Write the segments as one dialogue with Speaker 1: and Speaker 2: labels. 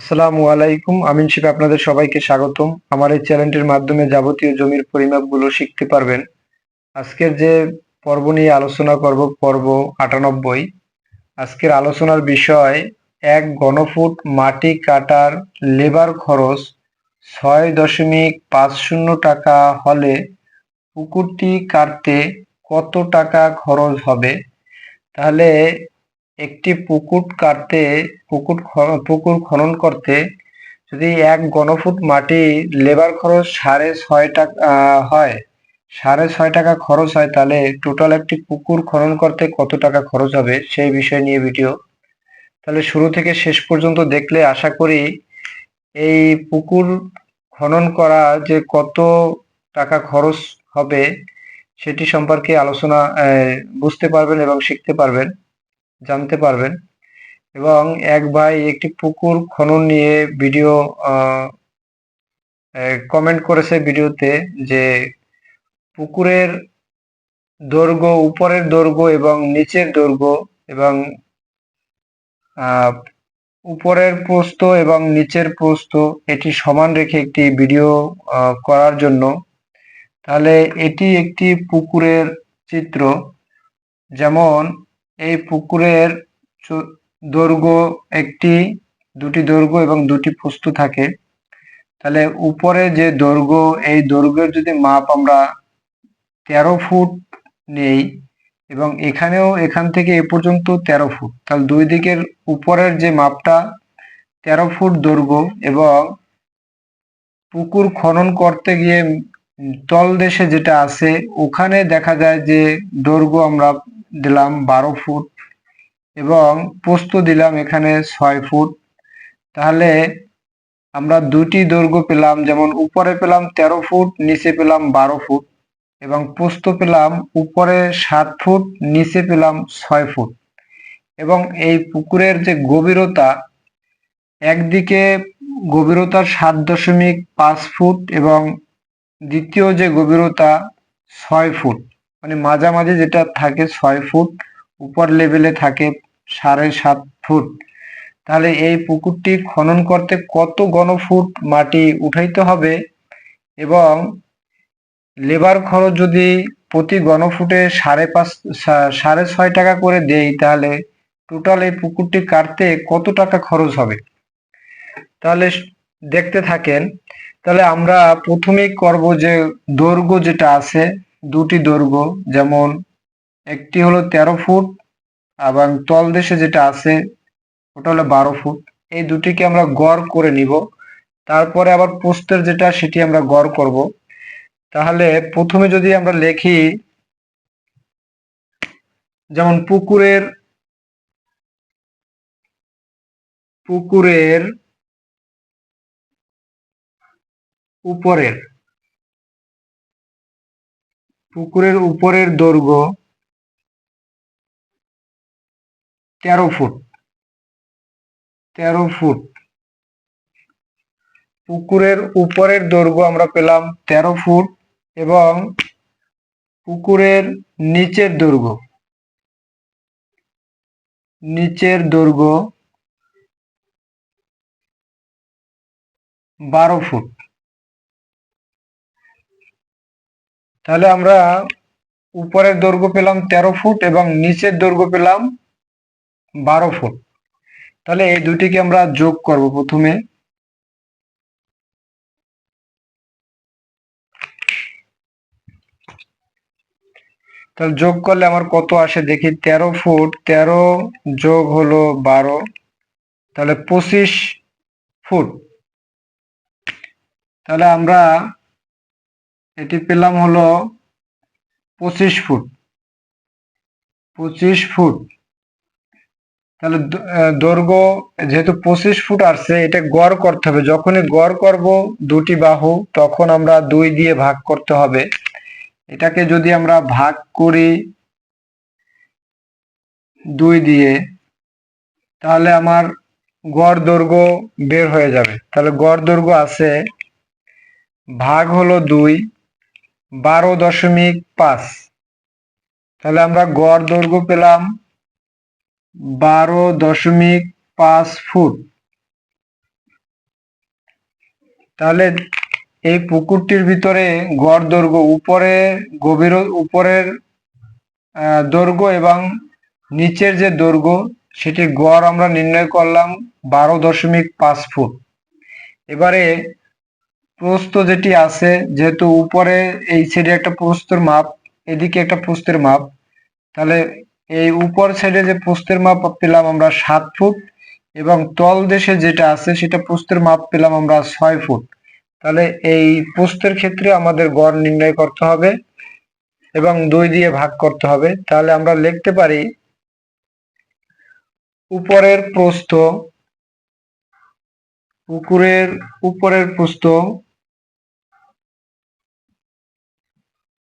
Speaker 1: আসসালামু আলাইকুম। আমিন শিব আপনাদের সবাইকে স্বাগতম। আমার এই চ্যানেলটির মাধ্যমে যাবতীয় জমির পরিমাপগুলো শিখতে পারবেন। আজকের যে পর্ব নিয়ে আলোচনা করব, পর্ব আটানব্বই। আজকের আলোচনার বিষয়, এক ঘনফুট মাটি কাটার লেবার খরচ ছয় দশমিক পাঁচ শূন্য টাকা হলে পুকুরটি কাটতে কত টাকা খরচ হবে? তাহলে একটি পুকুর কাটতে, পুকুর পুকুর খনন করতে যদি এক ঘনফুট মাটি লেবার খরচ সাড়ে ছয় টাকা হয়, সাড়ে ছয় টাকা খরচ হয়, তাহলে টোটাল একটি পুকুর খনন করতে কত টাকা খরচ হবে সেই বিষয় নিয়ে ভিডিও তাহলে শুরু থেকে শেষ পর্যন্ত দেখলে আশা করি এই পুকুর খনন করা যে কত টাকা খরচ হবে সেটি সম্পর্কে আলোচনা বুঝতে পারবেন এবং শিখতে পারবেন। জানতে পারবেন। এবং এক ভাই একটি পুকুর খনন নিয়ে ভিডিও কমেন্ট করেছে ভিডিওতে যে পুকুরের দৈর্ঘ্য, উপরের দৈর্ঘ্য এবং নিচের দৈর্ঘ্য এবং উপরের প্রস্থ এবং নিচের প্রস্থ এটি সমান রেখে একটি ভিডিও করার জন্য। তাহলে এটি একটি পুকুরের চিত্র। যেমন এই পুকুরের দৈর্ঘ্য একটি, দুটি দৈর্ঘ্য এবং দুটি প্রস্থ থাকে। তাহলে উপরে যে দৈর্ঘ্য, এই দৈর্ঘ্যের যদি মাপ আমরা তেরো ফুট নেই এবং এখানেও এখান থেকে এ পর্যন্ত তেরো ফুট, তাহলে দুই দিকের উপরের যে মাপটা, তেরো ফুট দৈর্ঘ্য এবং পুকুর খনন করতে গিয়ে উম তলদেশে যেটা আছে, ওখানে দেখা যায় যে দৈর্ঘ্য আমরা দিলাম বারো ফুট এবং পোস্ত দিলাম এখানে ছয় ফুট। তাহলে আমরা দুটি দৈর্ঘ্য পেলাম, যেমন উপরে পেলাম তেরো ফুট, নিচে পেলাম বারো ফুট এবং পোস্ত পেলাম উপরে সাত ফুট, নিচে পেলাম ছয় ফুট। এবং এই পুকুরের যে গভীরতা, একদিকে গভীরতা সাত দশমিক পাঁচ ফুট এবং দ্বিতীয় যে গভীরতা, ছয় ফুট। মানে মাঝামাঝি যেটা থাকে ছয় ফুট, উপর লেভেলে থাকে সাড়ে সাত ফুট। তাহলে এই পুকুরটি খনন করতে কত ঘনফুট মাটি উঠাইতে হবে? এবং লেবার খরচ যদি প্রতি ঘনফুটে সাড়ে পাঁচ সাড়ে ছয় টাকা করে দেই, তাহলে টোটাল এই পুকুরটি কাটতে কত টাকা খরচ হবে? তাহলে দেখতে থাকেন। তাহলে আমরা প্রথমেই করব যে দৈর্ঘ্য যেটা আছে দুটি দৈর্ঘ্য, যেমন একটি হলো তেরো ফুট এবং তলদেশে যেটা আছে ওটা হলো বারো ফুট। এই দুটিকে আমরা গড় করে নিব। তারপরে আবার পোস্তের যেটা, সেটি আমরা গড় করব। তাহলে প্রথমে যদি আমরা লিখি, যেমন পুকুরের পুকুরের উপরের পুকুরের উপরের দৈর্ঘ্য তেরো ফুট। তেরো ফুট। পুকুরের উপরের দৈর্ঘ্য আমরা পেলাম তেরো ফুট এবং পুকুরের নিচের দৈর্ঘ্য। নিচের দৈর্ঘ্য বারো ফুট। তাহলে আমরা উপরের দৈর্ঘ্য পেলাম তেরো ফুট এবং নিচের দৈর্ঘ্য পেলাম বারো ফুট। তাহলে এই দুটিকে আমরা যোগ করব প্রথমে। তাহলে যোগ করলে আমার কত আসে? দেখি তেরো ফুট, তেরো যোগ হলো বারো। তাহলে পঁচিশ ফুট। তাহলে আমরা এটি পেলাম হলো পঁচিশ ফুট। পঁচিশ ফুট। তাহলে দৈর্ঘ্য যেহেতু পঁচিশ ফুট আসছে, এটা গড় করতে হবে। যখনই গড় করব দুটি বাহু, তখন আমরা দুই দিয়ে ভাগ করতে হবে। এটাকে যদি আমরা ভাগ করি দুই দিয়ে, তাহলে আমার গড় দৈর্ঘ্য বের হয়ে যাবে। তাহলে গড় দৈর্ঘ্য আছে ভাগ হলো দুই বারো দশমিক পাঁচ। তাহলে আমরা গড় দৈর্ঘ্য পেলাম বারো দশমিক পাঁচ ফুট। তাহলে এই পুকুরটির ভিতরে গড় দৈর্ঘ্য উপরে গভীর, উপরের দৈর্ঘ্য এবং নিচের যে দৈর্ঘ্য সেটি গড় আমরা নির্ণয় করলাম বারো দশমিক পাঁচ ফুট। এবারে প্রস্থ যেটি আছে, যেহেতু উপরে এই সাইডে একটা প্রস্তর মাপ, এদিকে একটা প্রস্তের মাপ, তাহলে এই উপর সাইডে যে প্রস্তের মাপ পেলাম আমরা সাত ফুট এবং তল দেশে যেটা আছে সেটা প্রস্তের মাপ পেলাম আমরা ছয় ফুট। তাহলে এই প্রস্তের ক্ষেত্রে আমাদের গড় নির্ণয় করতে হবে এবং দুই দিয়ে ভাগ করতে হবে। তাহলে আমরা লিখতে পারি উপরের প্রস্থ, পুকুরের, উপরের প্রস্থ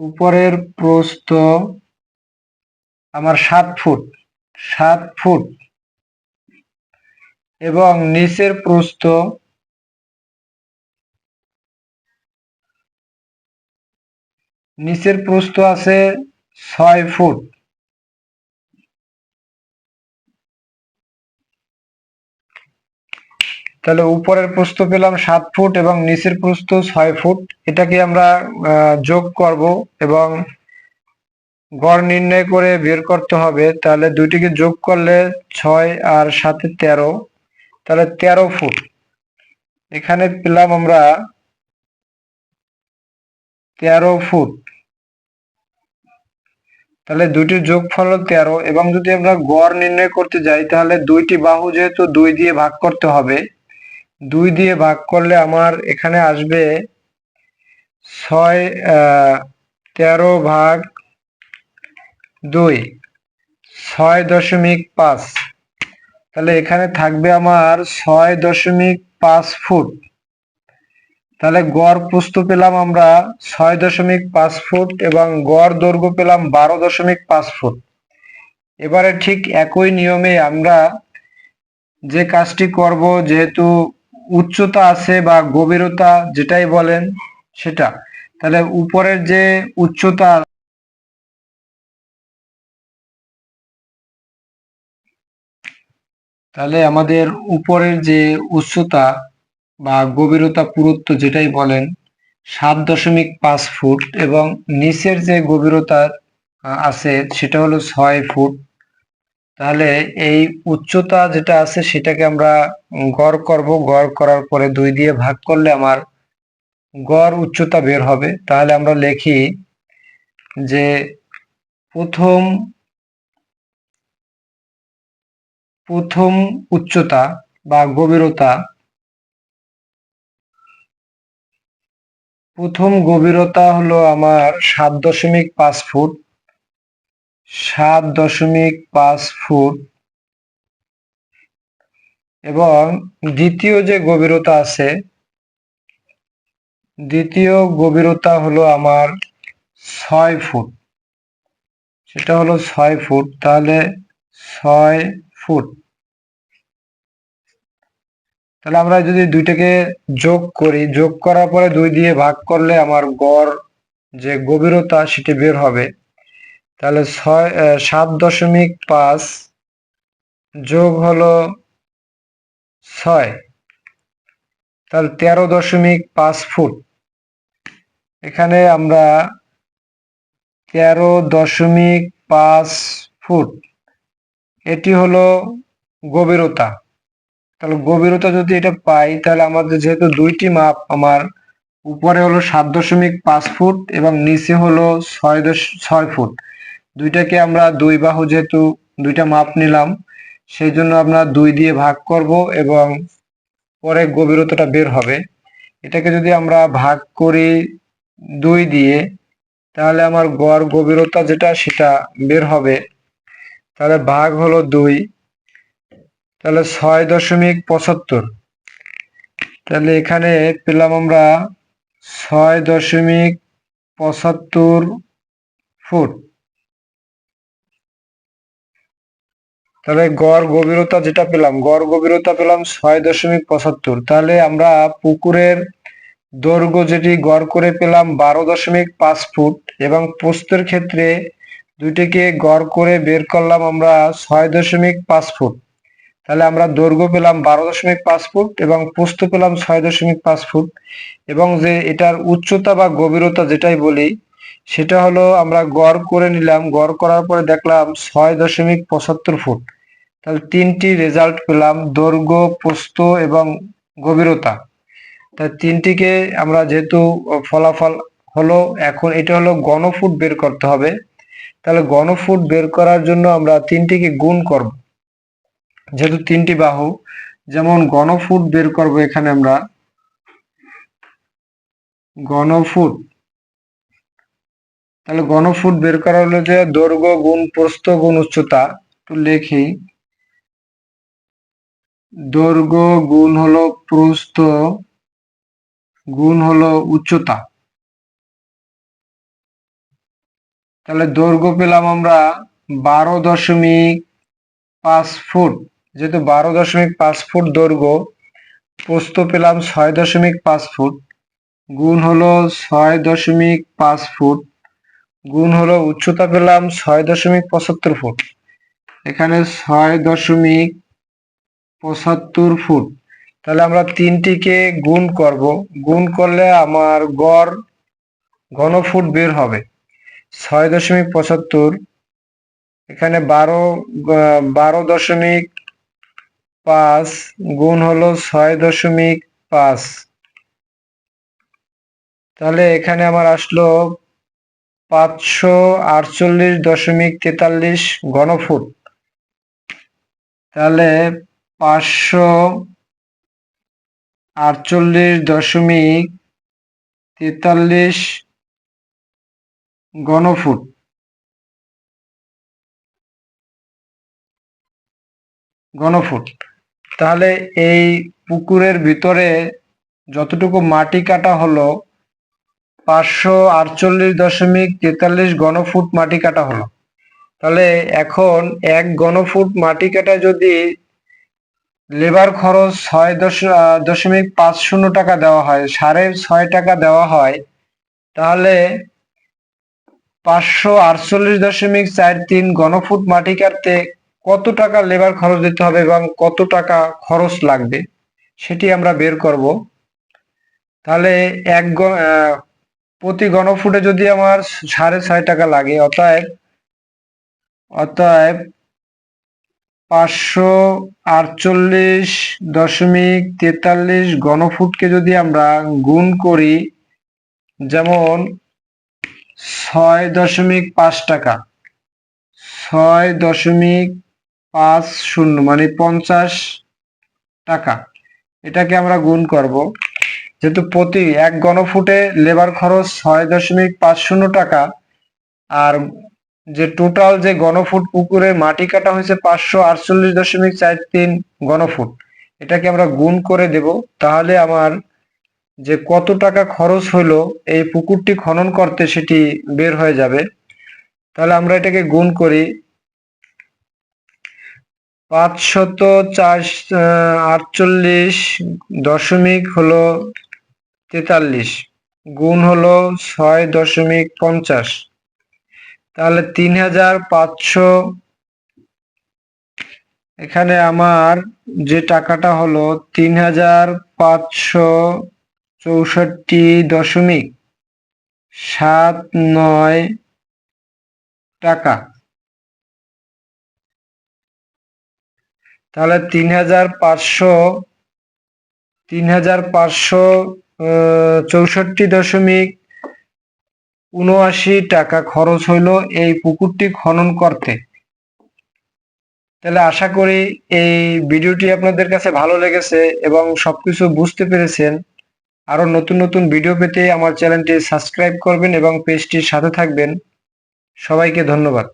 Speaker 1: উপরের প্রস্থ আমার সাত ফুট সাত ফুট। এবং নিচের প্রস্থ নিচের প্রস্থ আছে ছয় ফুট। তাহলে উপরের প্রস্থ পেলাম সাত ফুট এবং নিচের প্রস্থ ছয় ফুট। এটাকে আমরা যোগ করব এবং গড় নির্ণয় করে বের করতে হবে। তাহলে দুইটিকে যোগ করলে ছয় আর সাথে তেরো। তাহলে তেরো ফুট। এখানে পেলাম আমরা তেরো ফুট। তাহলে দুইটির যোগফল হলো তেরো এবং যদি আমরা গড় নির্ণয় করতে যাই, তাহলে দুইটি বাহু যেহেতু দুই দিয়ে ভাগ করতে হবে দুই দিয়ে ভাগ করলে আমার এখানে আসবে ছয় তেরো ভাগ দুই, ছয় দশমিক পাঁচ। তাহলে এখানে থাকবে আমার ছয় দশমিক পাঁচ ফুট। তাহলে গড় প্রস্থ পেলাম আমরা ছয় দশমিক পাঁচ ফুট এবং গড় দৈর্ঘ্য পেলাম বারো দশমিক পাঁচ ফুট। এবারে ঠিক একই নিয়মে আমরা যে কাজটি করব, যেহেতু উচ্চতা আছে বা গভীরতা যেটাই বলেন সেটা। তাহলে উপরের যে উচ্চতা তাহলে আমাদের উপরের যে উচ্চতা বা গভীরতা পুরুত্ব যেটাই বলেন, সাত দশমিক পাঁচ ফুট এবং নিচের যে গভীরতা আছে সেটা হলো ছয় ফুট। তাহলে এই উচ্চতা যেটা আছে সেটাকে আমরা গড় করব, গড় করার পরে দুই দিয়ে ভাগ করলে আমার গড় উচ্চতা বের হবে। তাহলে আমরা লিখি যে প্রথম প্রথম উচ্চতা বা গভীরতা, প্রথম গভীরতা হলো আমার সাত দশমিক পাঁচ ফুট। সাত দশমিক পাঁচ ফুট এবং দ্বিতীয় যে গভীরতা আছে, দ্বিতীয় গভীরতা হলো আমার ছয় ফুট। সেটা হলো ছয় ফুট, তাহলে ছয় ফুট। তাহলে আমরা যদি দুইটাকে যোগ করি, যোগ করার পরে দুই দিয়ে ভাগ করলে আমার গড় যে গভীরতা, সেটি বের হবে। তাহলে ছয় সাত দশমিক পাঁচ যোগ হলো ছয়। তাহলে তেরো দশমিক পাঁচ ফুট। এখানে আমরা তেরো দশমিক পাঁচ ফুট, এটি হলো গভীরতা। তাহলে গভীরতা যদি এটা পাই, তাহলে আমাদের যেহেতু দুইটি মাপ, আমার উপরে হলো সাত দশমিক পাঁচ ফুট এবং নিচে হলো ছয় দশ, ছয় ফুট। দুইটাকে আমরা দুই বাহু যেহেতু দুইটা মাপ নিলাম, সেই জন্য আমরা দুই দিয়ে ভাগ করব এবং পরে গভীরতাটা বের হবে। এটাকে যদি আমরা ভাগ করি দুই দিয়ে, তাহলে আমার গড় গভীরতা যেটা সেটা বের হবে। তাহলে ভাগ হলো দুই, তাহলে ছয় দশমিক পঁচাত্তর। তাহলে এখানে পেলাম আমরা ছয় দশমিক পঁচাত্তর ফুট। তাহলে গড় গভীরতা যেটা পেলাম, গড় গভীরতা পেলাম ছয় দশমিক পঁচাত্তর। তাহলে আমরা পুকুরের দৈর্ঘ্য যেটি গড় করে পেলাম বারো দশমিক পাঁচ ফুট এবং প্রস্থের ক্ষেত্রে দুইটিকে গড় করে বের করলাম আমরা ছয় দশমিক পাঁচ ফুট। তাহলে আমরা দৈর্ঘ্য পেলাম বারো দশমিক পাঁচ ফুট এবং পোস্ত পেলাম ছয় দশমিক পাঁচ ফুট এবং যে এটার উচ্চতা বা গভীরতা যেটাই বলি, সেটা হলো আমরা গড় করে নিলাম, গড় করার পরে দেখলাম ছয় দশমিক পঁচাত্তর ফুট। তাহলে তিনটি রেজাল্ট পেলাম, দৈর্ঘ্য, প্রস্থ এবং গভীরতা। তা তিনটিকে আমরা যেহেতু ফলাফল হলো, এখন এটা হলো গণফুট বের করতে হবে। তাহলে গণফুট বের করার জন্য আমরা তিনটিকে গুণ করব। যেহেতু তিনটি বাহু, যেমন গণফুট বের করব এখানে আমরা। গণফুট তাহলে গণফুট বের করা হলো যে দৈর্ঘ্য, গুণ, প্রস্থ, গুণ উচ্চতা। একটু লেখি। দৈর্ঘ্য গুণ হলো প্রস্থ, গুণ হলো উচ্চতা। তাহলে দৈর্ঘ্য পেলাম আমরা বারো দশমিক পাঁচ ফুট। যেহেতু বারো দশমিক পাঁচ ফুট দৈর্ঘ্য, প্রস্থ পেলাম ছয় দশমিক পাঁচ ফুট। গুণ হলো ছয় দশমিক পাঁচ ফুট। গুণ হলো উচ্চতা পেলাম ছয় দশমিক পঁচাত্তর ফুট। এখানে ছয় দশমিক পঁচাত্তর ফুট। তাহলে আমরা তিনটিকে গুণ করব। গুণ করলে আমার গড় ঘনফুট বের হবে। ছয় দশমিক পঁচাত্তর, এখানে বারো বারো দশমিক পাঁচ গুণ হলো ছয় দশমিক পাঁচ। তাহলে এখানে আমার আসলো পাঁচশো আটচল্লিশ দশমিক তেতাল্লিশ ঘনফুট তাহলে পাঁচশো আটচল্লিশ দশমিক তেতাল্লিশ ঘনফুট। ঘনফুট। তাহলে এই পুকুরের ভিতরে যতটুকু মাটি কাটা হলো, পাঁচশো আটচল্লিশ দশমিক তেতাল্লিশ ঘনফুট মাটি কাটা হলো। তাহলে এখন এক ঘনফুট মাটি কাটা যদি লেবার খরচ ছয় দশ দশমিক পাঁচ শূন্য টাকা দেওয়া হয়। সাড়ে ছয় টাকা দেওয়া হয়। তাহলে পাঁচশো আটচল্লিশ দশমিক চার তিন ঘনফুট মাটি কাটতে কত টাকা লেবার খরচ দিতে হবে এবং কত টাকা খরচ লাগবে? সেটি আমরা বের করব। তাহলে এক প্রতি ঘনফুটে যদি আমার সাড়ে ছয় টাকা লাগে, অতএব অতএব পাঁচশো আটচল্লিশ দশমিক তেতাল্লিশ ঘনফুটকে যদি আমরা গুণ করি, যেমন ছয় দশমিক পাঁচ টাকা, ছয় দশমিক পাঁচ শূন্য মানে পঞ্চাশ টাকা, এটাকে আমরা গুণ করব। যেহেতু প্রতি এক ঘনফুটে লেবার খরচ ছয় দশমিক পাঁচ শূন্য টাকা, আর যে টোটাল যে গণফুট পুকুরে মাটি কাটা হয়েছে পাঁচশো আটচল্লিশ দশমিক চার তিন গণফুট এটাকে আমরা গুণ করে দেব। তাহলে আমার যে কত টাকা খরচ হলো, এই পুকুরটি খনন করতে সেটি বের হয়ে যাবে। তাহলে আমরা এটাকে গুণ করি পাঁচশত চার আটচল্লিশ দশমিক হলো তেতাল্লিশ, গুণ হলো ছয় দশমিক পঞ্চাশ। তাহলে তিন হাজার পাঁচশো এখানে আমার যে টাকাটা হলো তিন হাজার পাঁচশো চৌষট্টি দশমিক সাত নয় টাকা। তাহলে তিন হাজার পাঁচশো তিন হাজার পাঁচশো চৌষট্টি দশমিক উনআশি টাকা খরচ হইল এই পুকুরটি খনন করতে। তাহলে আশা করি এই ভিডিওটি আপনাদের কাছে ভালো লেগেছে এবং সবকিছু বুঝতে পেরেছেন। আরও নতুন নতুন ভিডিও পেতে আমার চ্যানেলটি সাবস্ক্রাইব করবেন এবং পেজটির সাথে থাকবেন। সবাইকে ধন্যবাদ।